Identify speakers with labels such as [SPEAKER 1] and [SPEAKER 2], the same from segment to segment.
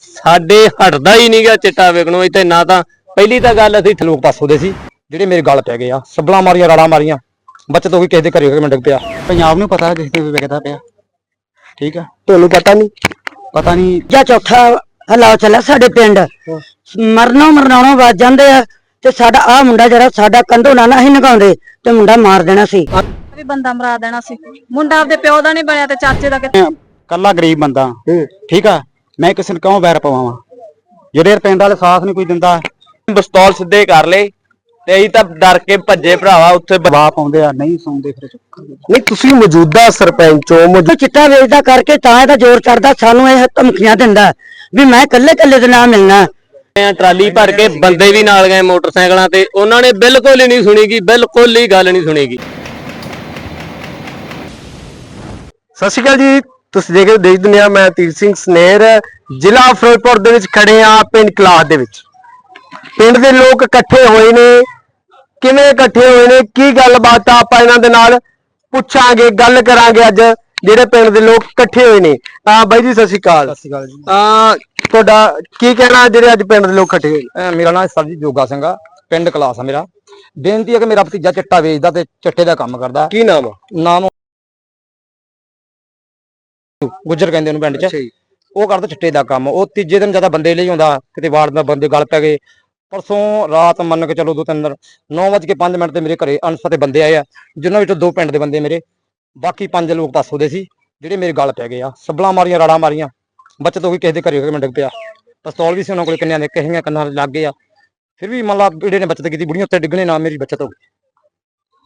[SPEAKER 1] ਸਾਡੇ ਹਟਦਾ ਹੀ ਨਹੀਂਗਾ ਚਿੱਟਾ ਵਿਕਣੋਂ ਇੱਥੇ ਨਾ ਤਾਂ ਪਹਿਲੀ ਤਾਂ ਗੱਲ ਅਸੀਂ
[SPEAKER 2] ਲੋਕ ਪਾਸੋਂ ਦੇ ਸੀ ਜਿਹੜੇ ਮੇਰੇ ਗੱਲ ਪੈ ਗਏ ਆ ਸੱਬਲਾਂ ਮਾਰੀਆਂ ਰਾੜਾਂ ਮਾਰੀਆਂ ਬੱਚਤ ਹੋ ਗਈ ਕਿਸੇ ਦੇ ਘਰੇ ਹੋ ਕੇ ਮੈਂ ਡਿੱਗ ਪਿਆ। ਪੰਜਾਬ ਨੂੰ ਪਤਾ ਜਿਸ ਤੇ ਵਿਕਦਾ ਪਿਆ। ਠੀਕ ਆ?
[SPEAKER 3] ਤੁਹਾਨੂੰ ਪਤਾ ਨਹੀਂ
[SPEAKER 2] ਪਤਾ ਨਹੀਂ
[SPEAKER 4] ਜਾਂ ਚੌਥਾ ਹਲਾ ਚੱਲਿਆ ਸਾਡੇ ਪਿੰਡ। ਮਰਨੋਂ ਮਰਨਾਉਣੋਂ ਵੱਜ ਜਾਂਦੇ ਆ ਤੇ ਸਾਡਾ ਆ ਮੁੰਡਾ ਜਿਹੜਾ ਸਾਡਾ ਕੰਧੋਂ ਨਾ ਨਾ ਅਸੀਂ ਨਗਾਉਂਦੇ ਤੇ ਮੁੰਡਾ ਮਾਰ ਦੇਣਾ ਸੀ।
[SPEAKER 5] ਵੀ ਬੰਦਾ ਮਰਾ ਦੇਣਾ ਸੀ। ਮੁੰਡਾ ਆਪਦੇ ਪਿਓ ਦਾ ਨਹੀਂ ਬਣਿਆ ਤੇ ਚਾਚੇ ਦਾ ਕਿੱਥੇ?
[SPEAKER 2] ਕੱਲਾ ਗਰੀਬ ਬੰਦਾ। ਠੀਕ ਆ? ਮੈਂ ਕਿਸੇ ਨੂੰ ਕਿਉਂ ਵੈਰ ਪਵਾਵਾਂ? ਜਿਹੜੇ ਪਿੰਡ ਵਾਲੇ ਸਾਥ ਨਹੀਂ ਕੋਈ ਦਿੰਦਾ।
[SPEAKER 1] ਪਿਸਤੌਲ ਸਿੱਧੇ ਕਰ ਲਏ ਤੇ ਅਸੀਂ ਤਾਂ ਡਰ ਕੇ ਭੱਜੇ ਭਰਾਵਾ ਉੱਥੇ
[SPEAKER 2] ਦਬਾਅ ਪਾਉਂਦੇ ਆ ਨਹੀਂ ਸੁਣਦੇ ਫਿਰ ਚੁੱਪ ਕਰ ਜਾਂਦੇ।
[SPEAKER 3] ਨਹੀਂ ਤੁਸੀਂ ਮੌਜੂਦਾ ਸਰਪੰਚ ਹੋ ਮੌਜੂ-
[SPEAKER 4] ਉਹ ਚਿੱਟਾ ਵੇਚਦਾ ਕਰਕੇ ਤਾਂ ਇਹਦਾ ਜ਼ੋਰ ਚੜਦਾ ਸਾਨੂੰ ਇਹ ਧਮਕੀਆਂ ਦਿੰਦਾ। ਵੀ ਮੈਂ ਕੱਲੇ ਕੱਲੇ ਦੇ ਨਾਲ ਮਿਲਣਾ।
[SPEAKER 1] ਆ ਟਰਾਲੀ ਭਰ ਕੇ ਬੰਦੇ ਵੀ ਨਾਲ ਗਏ ਮੋਟਰਸਾਈਕਲਾਂ ਤੇ ਉਹਨਾਂ ਨੇ ਬਿਲਕੁਲ ਹੀ ਨਹੀਂ ਸੁਣੀਗੀ ਬਿਲਕੁਲ ਹੀ ਗੱਲ ਨਹੀਂ ਸੁਣੀਗੀ।
[SPEAKER 3] ਸਤਿ ਸ਼੍ਰੀ ਅਕਾਲ ਜੀ। ਤੁਸੀਂ ਦੇਖ ਰਹੇ ਦੇਸ਼ ਦੁਨੀਆ ਮੈਂ ਤੀਰ ਸਿੰਘ ਸਨੇਰ ਜ਼ਿਲ੍ਹਾ ਫਿਰੋਜ਼ਪੁਰ ਦੇ ਵਿੱਚ ਖੜੇ ਆ ਪਿੰਡ ਕਲਾਸ ਦੇ ਵਿੱਚ। ਪਿੰਡ ਦੇ ਲੋਕ ਇਕੱਠੇ ਹੋਏ ਨੇ। ਕਿਵੇਂ ਇਕੱਠੇ ਹੋਏ ਨੇ? ਕੀ ਗੱਲਬਾਤ ਆ? ਆਪਾਂ ਇਹਨਾਂ ਦੇ ਨਾਲ ਪੁੱਛਾਂਗੇ ਗੱਲ ਕਰਾਂਗੇ ਅੱਜ। ਜਿਹੜੇ ਪਿੰਡ ਦੇ ਲੋਕ ਇਕੱਠੇ ਹੋਏ ਨੇ। ਆ ਬਾਈ ਜੀ ਸਤਿ ਸ਼੍ਰੀ ਅਕਾਲ।
[SPEAKER 2] ਸਤਿ ਸ਼੍ਰੀ ਅਕਾਲ ਜੀ।
[SPEAKER 3] ਆ ਤੁਹਾਡਾ ਕੀ ਕਹਿਣਾ ਜਿਹੜੇ ਅੱਜ ਪਿੰਡ ਦੇ ਲੋਕ ਇਕੱਠੇ ਹੋਏ ਨੇ?
[SPEAKER 2] ਮੇਰਾ ਨਾਮ ਸਰਜੀਤ ਜੋਗਾ ਸਿੰਘ ਆ। ਪਿੰਡ ਕਲਾਸ ਆ ਮੇਰਾ। ਬੇਨਤੀ ਹੈ ਕਿ ਮੇਰਾ ਭਤੀਜਾ ਚਿੱਟਾ ਵੇਚਦਾ ਤੇ ਚਿੱਟੇ ਦਾ ਕੰਮ ਕਰਦਾ।
[SPEAKER 3] ਕੀ ਨਾਮ ਆ?
[SPEAKER 2] ਨਾਮ ਗੁੱਜਰ ਕਹਿੰਦੇ ਉਹਨੂੰ ਪਿੰਡ 'ਚ। ਉਹ ਕਰਦਾ ਚਿੱਟੇ ਦਾ ਕੰਮ ਉਹ ਤੀਜੇ ਦਿਨ ਜ਼ਿਆਦਾ ਬੰਦੇ ਲਈ ਆਉਂਦਾ ਕਿਤੇ ਵਾਰਡ ਦਾ ਬੰਦੇ ਗਲ ਪੈ ਗਏ। ਪਰਸੋਂ ਰਾਤ ਮੰਨ ਕੇ ਚਲੋ ਦੋ ਤਿੰਨ 9:05 ਮਿੰਟ ਤੇ ਮੇਰੇ ਘਰੇ ਅਣਸਤੇ ਬੰਦੇ ਆਏ ਆ ਜਿਨ੍ਹਾਂ ਵਿੱਚੋਂ ਦੋ ਪਿੰਡ ਦੇ ਬੰਦੇ ਮੇਰੇ। ਬਾਕੀ ਪੰਜ ਲੋਕ ਪਾਸੋਂ ਦੇ ਸੀ ਜਿਹੜੇ ਮੇਰੇ ਗਲ ਪੈ ਗਏ ਆ ਸੱਬਲਾਂ ਮਾਰੀਆਂ ਰਾੜਾਂ ਮਾਰੀਆਂ। ਬੱਚਤ ਹੋ ਗਈ ਕਿਸੇ ਦੇ ਘਰੇ ਹੋ ਕੇ ਮੈਂ ਡਿੱਗ ਪਿਆ। ਪਿਸਤੌਲ ਵੀ ਸੀ ਉਹਨਾਂ ਕੋਲ ਕਿੰਨਿਆਂ ਦੇ ਕਹੀਆਂ ਕੰਨਾਂ ਲੱਗ ਗਏ ਆ। ਫਿਰ ਵੀ ਮੰਨ ਲਾ ਜਿਹੜੇ ਨੇ ਬੱਚਤ ਕੀਤੀ ਬੁੜੀਆਂ ਉੱਤੇ ਡਿੱਗਣੇ ਨਾਲ ਮੇਰੀ ਬੱਚਤ ਹੋ ਗਈ।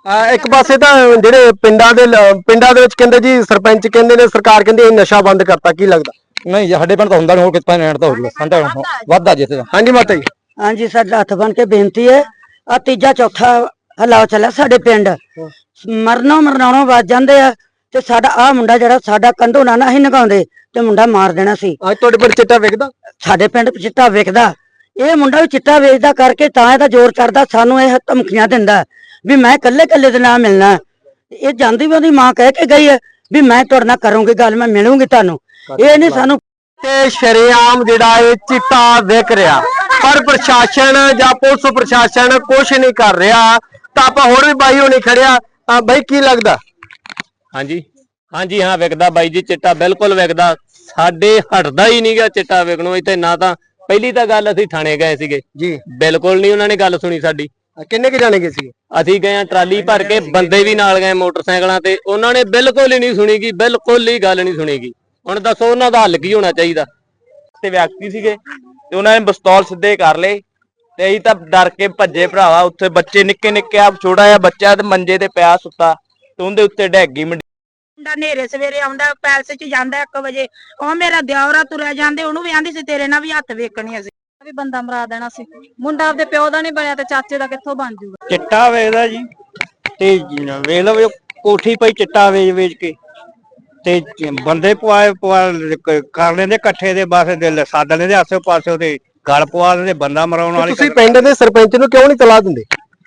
[SPEAKER 3] ਆ ਇੱਕ ਪਾਸੇ ਤਾਂ ਜਿਹੜੇ ਪਿੰਡਾਂ ਦੇ ਲ- ਪਿੰਡਾਂ ਦੇ ਵਿੱਚ ਕਹਿੰਦੇ ਜੀ ਸਰਪੰਚ ਕਹਿੰਦੇ ਨੇ ਸਰਕਾਰ ਕਹਿੰਦੀ ਇਹ ਨਸ਼ਾ ਬੰਦ ਕਰਤਾ ਕੀ ਲੱਗਦਾ?
[SPEAKER 2] ਨਹੀਂ ਜੀ ਸਾਡੇ ਪਿੰਡ ਤਾਂ ਹੁੰਦਾ ਨਹੀਂ ਹੋਰ ਕਿਤੇ ਪਿੰਡ ਤਾਂ ਹੋ ਜੂਗਾ ਸੰਦਾ ਵਾਧਾ ਜਿੱਥੇ ਦਾ
[SPEAKER 3] ਹਾਂਜੀ ਮਾਤਾ ਜੀ।
[SPEAKER 4] ਹਾਂਜੀ ਸਾਡਾ ਹੱਥ ਬਨ ਕੇ ਬੇਨਤੀ ਹੈ। ਆ ਤੀਜਾ ਚੌਥਾ ਹਲਾ ਚੱਲਿਆ ਸਾਡੇ ਪਿੰਡ। ਮਰਨੋਂ ਮਰਨਾਉਣੋਂ ਵੱਜ ਜਾਂਦੇ ਆ ਤੇ ਸਾਡਾ ਆ ਮੁੰਡਾ ਜਿਹੜਾ ਸਾਡਾ ਕੰਧੋਂ ਨਾ ਨਾ ਨਗਾਉਂਦੇ ਤੇ ਮੁੰਡਾ ਮਾਰ ਦੇਣਾ ਸੀ।
[SPEAKER 3] ਅੱਜ ਤੁਹਾਡੇ ਪਿੰਡ ਚਿੱਟਾ ਵਿਕਦਾ?
[SPEAKER 4] ਸਾਡੇ ਪਿੰਡ ਚਿੱਟਾ ਵਿਕਦਾ। ਇਹ ਮੁੰਡਾ ਵੀ ਚਿੱਟਾ ਵੇਚਦਾ ਕਰਕੇ ਤਾਂ ਇਹਦਾ ਜ਼ੋਰ ਚੜਦਾ ਸਾਨੂੰ ਇਹ ਧਮਕੀਆਂ ਦਿੰਦਾ। ਵੀ ਮੈਂ ਕੱਲੇ ਕੱਲੇ ਦੇ ਨਾਲ ਮਿਲਣਾ। ਇਹ ਜਾਂਦੀ ਵੀ ਉਹਦੀ ਮਾਂ ਕਹਿ ਕੇ ਗਈ ਹੈ ਵੀ ਮੈਂ ਤੁਹਾਡੇ ਨਾਲ ਕਰੂੰਗੀ ਗੱਲ ਮੈਂ ਮਿਲੂੰਗੀ ਤੁਹਾਨੂੰ। ਇਹ ਨਹੀਂ ਸਾਨੂੰ
[SPEAKER 3] ਤੇ ਸ਼ਰੇਆਮ ਜਿਹੜਾ ਇਹ ਚਿੱਟਾ ਵਿਕ ਰਿਹਾ ਪਰ ਪ੍ਰਸ਼ਾਸਨ ਜਾਂ ਪੁਲਿਸ ਪ੍ਰਸ਼ਾਸਨ ਕੁਝ ਨਹੀਂ ਕਰ ਰਿਹਾ। ਤਾਂ ਆਪਾਂ ਹੋਰ ਵੀ ਬਾਈ ਹੋਣੀ ਖੜਿਆ ਬਾਈ ਕੀ ਲੱਗਦਾ?
[SPEAKER 1] ਹਾਂਜੀ। ਹਾਂਜੀ ਹਾਂ ਵਿਕਦਾ ਬਾਈ ਜੀ ਚਿੱਟਾ ਬਿਲਕੁਲ ਵਿਕਦਾ ਸਾਡੇ ਹਟਦਾ ਹੀ ਨਹੀਂਗਾ ਚਿੱਟਾ ਵਿਕਣੋਂ ਇੱਥੇ ਨਾ ਤਾਂ ਪਹਿਲੀ ਤਾਂ ਗੱਲ ਅਸੀਂ ਥਾਣੇ ਗਏ ਸੀਗੇ।
[SPEAKER 3] ਜੀ।
[SPEAKER 1] ਬਿਲਕੁਲ ਨਹੀਂ ਉਹਨਾਂ ਨੇ ਗੱਲ ਸੁਣੀ ਸਾਡੀ।
[SPEAKER 3] ਕਿੰਨੇ ਕੁ ਜਾਣੇ ਗਏ ਸੀ?
[SPEAKER 1] ਅਸੀਂ ਗਏ ਆ ਟਰਾਲੀ ਭਰ ਕੇ ਬੰਦੇ ਵੀ ਨਾਲ ਗਏ ਮੋਟਰਸਾਈਕਲਾਂ ਤੇ। ਉਹਨਾਂ ਨੇ ਬਿਲਕੁਲ ਹੀ ਨਹੀਂ ਸੁਣੀਗੀ ਬਿਲਕੁਲ ਹੀ ਗੱਲ ਨਹੀਂ ਸੁਣੀਗੀ। ਹੁਣ ਦੱਸੋ ਉਹਨਾਂ ਦਾ ਹੱਲ ਕੀ ਹੋਣਾ ਚਾਹੀਦਾ? ਤੇ ਵਿਅਕਤੀ ਸੀਗੇ ਤੇ ਉਹਨਾਂ ਨੇ ਪਿਸਤੌਲ ਸਿੱਧੇ ਕਰ ਲਏ। ਤੇ ਅਸੀਂ ਤਾਂ ਡਰ ਕੇ ਭੱਜੇ ਭਰਾਵਾ ਉੱਥੇ ਬੱਚੇ ਨਿੱਕੇ ਨਿੱਕੇ ਆ ਛੋਟਾ ਜਿਹਾ ਬੱਚਾ ਤੇ ਮੰਜੇ ਤੇ ਪਿਆ ਸੁੱਤਾ। ਤੇ ਉਹਦੇ ਉੱਤੇ ਡੈਗ ਗਈ ਮੁੰਡੀ।
[SPEAKER 6] ਮੁੰਡਾ ਨੇਰੇ ਸਵੇਰੇ ਆਉਂਦਾ ਪੈਲਸ 'ਚ ਜਾਂਦਾ 1 ਵਜੇ। ਉਹ ਮੇਰਾ ਦਿਓਰਾ ਤੁਰਿਆ ਜਾਂਦੇ ਉਹਨੂੰ ਵੀ ਆਂਦੀ ਸੀ ਤੇਰੇ ਨਾਲ ਵੀ ਹੱਥ ਵੇਖਣੇ ਅਸੀਂ।
[SPEAKER 5] ਵੀ ਬੰਦਾ ਮਰਾ ਦੇਣਾ ਸੀ। ਮੁੰਡਾ ਆਪਦੇ ਪਿਓ ਦਾ ਨਹੀਂ ਬਣਿਆ ਤੇ ਚਾਚੇ ਦਾ ਕਿੱਥੋਂ ਬਣ ਜਾਊਗਾ
[SPEAKER 2] ਚਿੱਟਾ ਵੇਚਦਾ ਜੀ ਤੇ ਵੇਖ ਲਓ ਵੀ ਉਹ ਕੋਠੀ ਪਈ ਚਿੱਟਾ ਵੇਚ ਵੇਚ ਕੇ। ਤੇ ਬੰਦੇ ਪਵਾਏ ਪਵਾ ਕਰ ਲੈਂਦੇ ਇਕੱਠੇ ਦੇ ਬਸ ਦਿਲ ਸਾਧ ਲੈਂਦੇ ਆਸੇ ਪਾਸੇ ਉਹਦੇ ਗਲ ਪਵਾ ਦਿੰਦੇ ਬੰਦਾ ਮਰਾਉਣ ਵਾਲੀ
[SPEAKER 3] ਤੁਸੀਂ ਪਿੰਡ ਦੇ ਸਰਪੰਚ ਨੂੰ ਕਿਉਂ ਨਹੀਂ ਤਲਾਹ ਦਿੰਦੇ?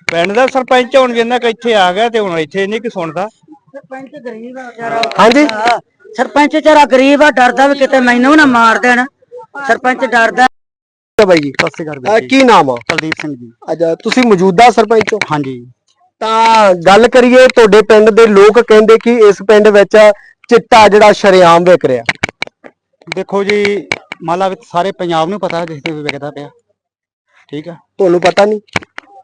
[SPEAKER 2] ਪਿੰਡ ਦਾ ਸਰਪੰਚ ਹੁਣ ਜਿੰਨਾ ਕਿ ਇੱਥੇ ਆ ਗਿਆ ਤੇ ਹੁਣ ਇੱਥੇ ਨਹੀਂ ਕਿ ਸੁਣਦਾ।
[SPEAKER 4] ਸਰਪੰਚ ਗਰੀਬ ਆ ਵਿਚਾਰਾ।
[SPEAKER 3] ਹਾਂਜੀ?
[SPEAKER 4] ਸਰਪੰਚ ਵਿਚਾਰਾ ਗਰੀਬ ਆ ਡਰਦਾ ਵੀ ਕਿਤੇ ਮੈਨੂੰ ਨਾ ਮਾਰ ਦੇਣ। ਸਰਪੰਚ ਡਰਦਾ।
[SPEAKER 3] ਬਾਈ ਜੀ
[SPEAKER 2] ਸਤਿ ਸ਼੍ਰੀ ਅਕਾਲ
[SPEAKER 3] ਕੀ ਨਾਮ ਆ?
[SPEAKER 2] ਕੁਲਦੀਪ ਸਿੰਘ ਜੀ।
[SPEAKER 3] ਅੱਛਾ ਤੁਸੀਂ ਮੌਜੂਦਾ ਸਰਪੰਚ ਹੋ?
[SPEAKER 2] ਹਾਂਜੀ।
[SPEAKER 3] ਤਾਂ ਗੱਲ ਕਰੀਏ ਤੁਹਾਡੇ ਪਿੰਡ ਦੇ ਲੋਕ ਕਹਿੰਦੇ ਕਿ ਇਸ ਪਿੰਡ ਵਿੱਚ ਚਿੱਟਾ ਜਿਹੜਾ ਸ਼ਰੇਆਮ ਵਿਕ ਰਿਹਾ।
[SPEAKER 2] ਦੇਖੋ ਜੀ ਮੰਨ ਲਾ ਵੀ ਸਾਰੇ ਪੰਜਾਬ ਨੂੰ ਪਤਾ ਜਿਸ ਤੇ ਵਿਕਦਾ ਪਿਆ। ਠੀਕ ਆ?
[SPEAKER 3] ਤੁਹਾਨੂੰ ਪਤਾ ਨਹੀਂ?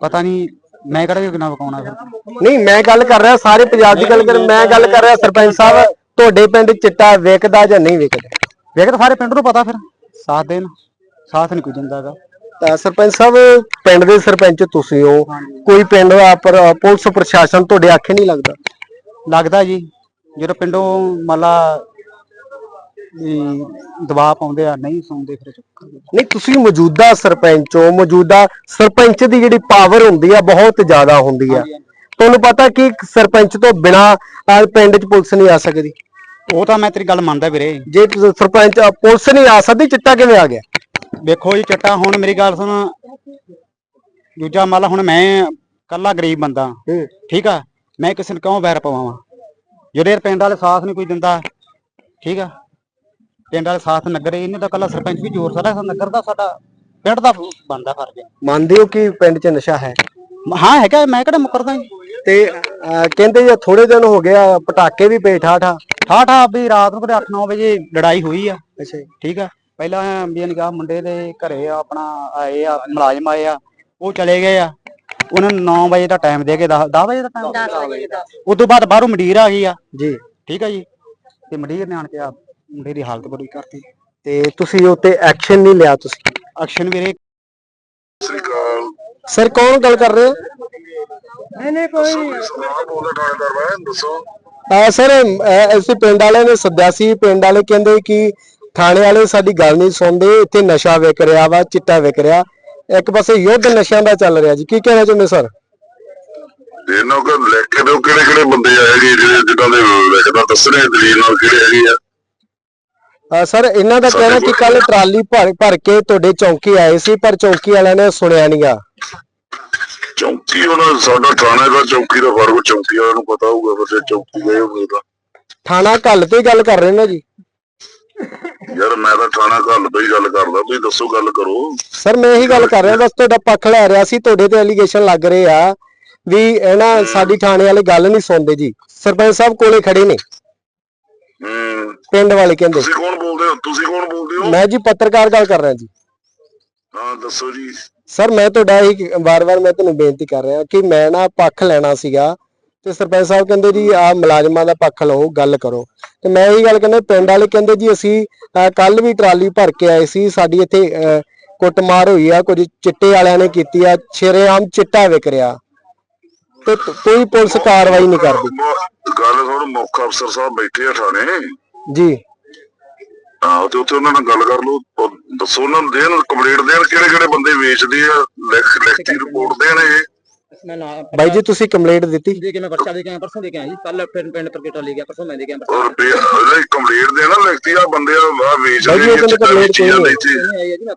[SPEAKER 2] ਪਤਾ ਨਹੀਂ ਮੈਂ ਕਿਹੜਾ ਵੀ ਗੁਨਾਹ ਵਕਾਉਣਾ ਫਿਰ?
[SPEAKER 3] ਨਹੀਂ ਮੈਂ ਗੱਲ ਕਰ ਰਿਹਾ ਸਾਰੇ ਪੰਜਾਬ ਦੀ ਗੱਲ ਕਰ ਮੈਂ ਗੱਲ ਕਰ ਰਿਹਾ ਸਰਪੰਚ ਸਾਹਿਬ ਤੁਹਾਡੇ ਪਿੰਡ ਚਿੱਟਾ ਵਿਕਦਾ ਜਾਂ ਨਹੀਂ ਵਿਕਦਾ?
[SPEAKER 2] ਤਾਂ ਸਾਰੇ ਪਿੰਡ ਨੂੰ ਪਤਾ ਫਿਰ ਸਾਥ ਦੇਣ। ਸਾਥ ਨਹੀਂ ਕੋਈ ਦਿੰਦਾਗਾ
[SPEAKER 3] ਤਾਂ ਸਰਪੰਚ ਸਾਹਿਬ ਪਿੰਡ ਦੇ ਸਰਪੰਚ ਤੁਸੀਂ ਹੋ। ਕੋਈ ਪਿੰਡ ਦਾ ਪਰ ਪੁਲਿਸ ਪ੍ਰਸ਼ਾਸਨ ਤੁਹਾਡੇ ਆਖੇ ਨਹੀਂ ਲੱਗਦਾ?
[SPEAKER 2] ਲੱਗਦਾ ਜੀ। ਜਦੋਂ ਪਿੰਡੋਂ ਮੰਨ ਲਾ ਵੀ ਦਬਾਅ ਪਾਉਂਦੇ ਆ ਨਹੀਂ ਸੁਣਦੇ ਫਿਰ ਚੁੱਪ ਕਰ ਜਾਂਦੇ।
[SPEAKER 3] ਨਹੀਂ ਤੁਸੀਂ ਮੌਜੂਦਾ ਸਰਪੰਚ ਹੋ। ਮੌਜੂਦਾ ਸਰਪੰਚ ਦੀ ਜਿਹੜੀ ਪਾਵਰ ਹੁੰਦੀ ਆ ਬਹੁਤ ਜ਼ਿਆਦਾ ਹੁੰਦੀ ਆ। ਤੁਹਾਨੂੰ ਪਤਾ ਕਿ ਇੱਕ ਸਰਪੰਚ ਤੋਂ ਬਿਨਾ ਪਿੰਡ 'ਚ ਪੁਲਿਸ ਨਹੀਂ ਆ ਸਕਦੀ।
[SPEAKER 2] ਉਹ ਤਾਂ ਮੈਂ ਤੇਰੀ ਗੱਲ ਮੰਨਦਾ ਵੀਰੇ।
[SPEAKER 3] ਜੇ ਤੁਸੀਂ ਸਰਪੰਚ ਪੁਲਿਸ ਨਹੀਂ ਆ ਸਕਦੀ ਚਿੱਟਾ ਕਿਵੇਂ ਆ ਗਿਆ?
[SPEAKER 2] ਵੇਖੋ ਜੀ ਚੱਟਾ ਹੁਣ ਮੇਰੀ ਗੱਲ ਸੁਣ। ਦੂਜਾ ਮੰਨ ਲਾ ਹੁਣ ਮੈਂ ਕੱਲਾ ਗਰੀਬ ਬੰਦਾ। ਠੀਕ ਆ? ਮੈਂ ਕਿਸੇ ਨੂੰ ਕਿਉਂ ਵੈਰ ਪਵਾਵਾਂ? ਜਿਹੜੇ ਪਿੰਡ ਵਾਲੇ ਸਾਥ ਨਹੀਂ ਕੋਈ ਦਿੰਦਾ ਠੀਕ ਆ? ਪਿੰਡ ਵਾਲੇ ਸਾਥ ਨਗਰ ਇਹਨੇ ਤਾਂ ਕੱਲਾ ਸਰਪੰਚ ਵੀ ਜ਼ੋਰ ਸਾਰਾ ਨਗਰ ਦਾ ਸਾਡਾ ਪਿੰਡ ਦਾ ਬਣਦਾ ਫਰਜ਼
[SPEAKER 3] ਮੰਨਦੇ ਹੋ ਕਿ ਪਿੰਡ 'ਚ ਨਸ਼ਾ ਹੈ?
[SPEAKER 2] ਹਾਂ ਹੈਗਾ ਮੈਂ ਕਿਹੜਾ ਮੁਕਰਦਾ
[SPEAKER 3] ਤੇ ਕਹਿੰਦੇ ਜੇ ਥੋੜੇ ਦਿਨ ਹੋ ਗਿਆ ਪਟਾਕੇ ਵੀ ਪਏ ਠਾਠਾ
[SPEAKER 2] ਠਾ ਠਾ ਵੀ ਰਾਤ ਨੂੰ ਕਦੇ 8-9 ਵਜੇ ਲੜਾਈ ਹੋਈ ਆ।
[SPEAKER 3] ਅੱਛਾ।
[SPEAKER 2] ਠੀਕ ਆ? ਪਹਿਲਾਂ ਵੀ ਨਿਗਾਹ ਮੁੰਡੇ ਦੇ ਘਰੇ ਆ ਆਪਣਾ ਆਏ ਆ ਮੁਲਾਜ਼ਮ ਆਏ ਆ ਉਹ ਚਲੇ ਗਏ ਆ। ਉਹਨਾਂ ਨੂੰ 9 ਵਜੇ ਦਾ ਟਾਈਮ ਦੇ ਕੇ 10 10 ਵਜੇ ਦਾ ਟਾਈਮ 10 ਵਜੇ ਦਾ। ਉਸ ਤੋਂ ਬਾਅਦ ਬਾਹਰੋਂ ਮੰਡੀਰ ਆ ਗਈ ਆ।
[SPEAKER 3] ਜੀ।
[SPEAKER 2] ਠੀਕ ਆ ਜੀ। ਤੇ ਮੰਡੀਰ ਨੇ ਆਣ ਕੇ ਆ ਮੁੰਡੇ ਦੀ ਹਾਲਤ ਬੜੀ ਕਰਤੀ।
[SPEAKER 3] ਤੇ ਤੁਸੀਂ ਉੱਤੇ ਐਕਸ਼ਨ ਨਹੀਂ ਲਿਆ ਤੁਸੀਂ?
[SPEAKER 2] ਐਕਸ਼ਨ ਵੀਰੇ।
[SPEAKER 3] ਸਰ ਕੌਣ ਗੱਲ ਕਰ ਰਹੇ ਹੋ? ਆ ਸਰ ਅਹ, ਅਸੀਂ ਪਿੰਡ ਵਾਲਿਆਂ ਨੇ ਸੱਦਿਆ ਸੀ। ਪਿੰਡ ਵਾਲੇ ਕਹਿੰਦੇ ਕਿ ਥਾਣੇ ਵਾਲੇ ਸਾਡੀ ਗੱਲ ਨਹੀਂ ਸੁਣਦੇ ਇੱਥੇ ਨਸ਼ਾ ਵਿਕ ਰਿਹਾ ਵਾ ਚਿੱਟਾ ਵਿਕ ਰਿਹਾ। ਇੱਕ ਪਾਸੇ ਯੁੱਧ ਨਸ਼ਿਆਂ ਦਾ ਚੱਲ ਰਿਹਾ ਜੀ ਕੀ ਕਹਿਣਾ ਚਾਹੁੰਦੇ ਸਰ?
[SPEAKER 7] ਇਹਨਾਂ ਕੋ ਲਿਖ ਕੇ ਦਿਓ ਕਿਹੜੇ ਕਿਹੜੇ ਬੰਦੇ ਆਏ ਜੀ ਜਿਹੜੇ ਜਿਨ੍ਹਾਂ ਦੇ ਲਿਖਦਾ ਦੱਸਣੇ ਦਲੀਲ ਨਾਲ ਕਿਹੜੇ ਹੈਗੇ ਆ?
[SPEAKER 3] ਸਰ ਇਹਨਾਂ ਦਾ ਕਹਿਣਾ ਕਿ ਕੱਲ ਟਰਾਲੀ ਭਰ ਭਰ ਕੇ ਤੁਹਾਡੇ ਚੌਂਕੀ ਆਏ ਸੀ ਪਰ ਚੌਂਕੀ ਵਾਲਿਆਂ ਨੇ ਸੁਣਿਆ ਨਹੀਂਗਾ
[SPEAKER 7] ਚੌਂਕੀ ਉਹਨਾਂ ਸਾਡਾ ਥਾਣੇ ਦਾ ਚੌਂਕੀ ਦਾ ਫ਼ਰਕ ਚੌਂਕੀ ਵਾਲਿਆਂ ਨੂੰ ਪਤਾ ਹੋਊਗਾ ਫਿਰ ਚੌਂਕੀ ਗਏ ਹੋਗੇ ਤਾਂ।
[SPEAKER 3] ਥਾਣਾ ਕੱਲ ਤੇ ਗੱਲ ਕਰ ਰਹੇ ਨੇ ਜੀ।
[SPEAKER 7] ਯਾਰ ਮੈਂ ਤਾਂ ਥਾਣਾ ਘੱਲ ਤੋਂ ਹੀ ਗੱਲ ਕਰਦਾ ਤੁਸੀਂ ਦੱਸੋ ਗੱਲ ਕਰੋ।
[SPEAKER 3] ਸਰ ਮੈਂ ਇਹੀ ਗੱਲ ਕਰ ਰਿਹਾ ਬਸ ਤੁਹਾਡਾ ਪੱਖ ਲੈ ਰਿਹਾ ਸੀ ਤੁਹਾਡੇ ਤੇ ਐਲੀਗੇਸ਼ਨ ਲੱਗ ਰਹੇ ਆ ਵੀ ਇਹਨਾਂ ਸਾਡੀ ਥਾਣੇ ਵਾਲੇ ਗੱਲ ਨਹੀਂ ਸੁਣਦੇ ਜੀ। ਸਰਪੰਚ ਸਾਹਿਬ ਕੋਲੇ ਖੜੇ ਨੇ।
[SPEAKER 7] ਹੂੰ।
[SPEAKER 3] ਪਿੰਡ ਵਾਲੇ ਕਹਿੰਦੇ।
[SPEAKER 7] ਤੁਸੀਂ ਕੌਣ ਬੋਲਦੇ ਹੋ? ਤੁਸੀਂ ਕੌਣ ਬੋਲਦੇ ਹੋ?
[SPEAKER 3] ਮੈਂ ਜੀ ਪੱਤਰਕਾਰ ਗੱਲ ਕਰ ਰਿਹਾ ਜੀ।
[SPEAKER 7] ਹਾਂ ਦੱਸੋ ਜੀ।
[SPEAKER 3] ਸਰ ਮੈਂ ਤੁਹਾਡਾ ਇਹੀ ਵਾਰ-ਵਾਰ ਮੈਂ ਤੁਹਾਨੂੰ ਬੇਨਤੀ ਕਰ ਰਿਹਾ ਕਿ ਮੈਂ ਨਾ ਪੱਖ ਲੈਣਾ ਸੀਗਾ ਤੇ ਸਰਪੰਚ ਸਾਹਿਬ ਕਹਿੰਦੇ ਜੀ ਆ ਮੁਲਾਜ਼ਮਾਂ ਦਾ ਪੱਖ ਲਓ ਗੱਲ ਕਰੋ। ਤੇ ਮੈਂ ਇਹੀ ਗੱਲ ਕਹਿੰਦਾ ਪਿੰਡ ਵਾਲੇ ਕਹਿੰਦੇ ਜੀ ਅਸੀਂ ਕੱਲ ਵੀ ਟਰਾਲੀ ਭਰ ਕੇ ਆਏ ਸੀ ਸਾਡੀ ਇੱਥੇ ਕੁੱਟਮਾਰ ਹੋਈ ਆ ਕੁਝ ਚਿੱਟੇ ਵਾਲਿਆਂ ਨੇ ਕੀਤੀ ਆ ਸ਼ਰੇਆਮ ਚਿੱਟਾ ਵਿਕ ਰਿਹਾ। ਤੇ ਕੋਈ ਪੁਲਿਸ ਕਾਰਵਾਈ ਨਹੀਂ ਕਰਦੀ।
[SPEAKER 7] ਗੱਲ ਸੁਣ ਮੁੱਖ ਅਫਸਰ ਸਾਹਿਬ ਬੈਠੇ ਆ ਥਾਣੇ।
[SPEAKER 3] ਜੀ।
[SPEAKER 7] ਆਹੋ ਤੇ ਉੱਥੇ ਉਹਨਾਂ ਨਾਲ ਗੱਲ ਕਰ ਲਓ ਦੱਸੋ ਉਹਨਾਂ ਨੂੰ ਦੇਣ ਕੰਪਲੀਟ ਦੇਣ ਕਿਹੜੇ ਕਿਹੜੇ ਬੰਦੇ ਵੇਚਦੇ ਆ ਲਿਖ ਲਿਖਤੀ ਰਿਪੋਰਟ ਦੇਣ ਇਹ।
[SPEAKER 2] ਮੈਂ ਨਾ
[SPEAKER 3] ਬਾਈ ਜੀ ਤੁਸੀਂ ਕੰਪਲੇਂਟ ਦਿੱਤੀ?
[SPEAKER 2] ਦੇ ਕੇ ਮੈਂ ਪਰਚਾ ਦੇ ਕੇ ਆਇਆ ਪਰਸੋਂ ਦੇ ਕੇ ਆਇਆ ਜੀ। ਕੱਲ ਪਿੰਡ ਪਿੰਡ ਤਰਕੇਟਾ ਲੈ ਗਿਆ ਪਰਸੋਂ ਮੈਂ ਦੇ ਕੇ ਆਇਆ
[SPEAKER 7] ਔਰ ਰੁਪਏ ਕੰਪਲੀਟ ਦੇਣਾ ਲਿਖਤੀ ਆ ਬੰਦੇ ਆ ਵੇਚ ਰਹੇ ਨੇ ਵੇਚੀ
[SPEAKER 3] ਕੋਈ ਨਹੀਂ।
[SPEAKER 2] ਪਰਸੋਂ ਆਈ ਹੈ ਜੀ ਮੈਂ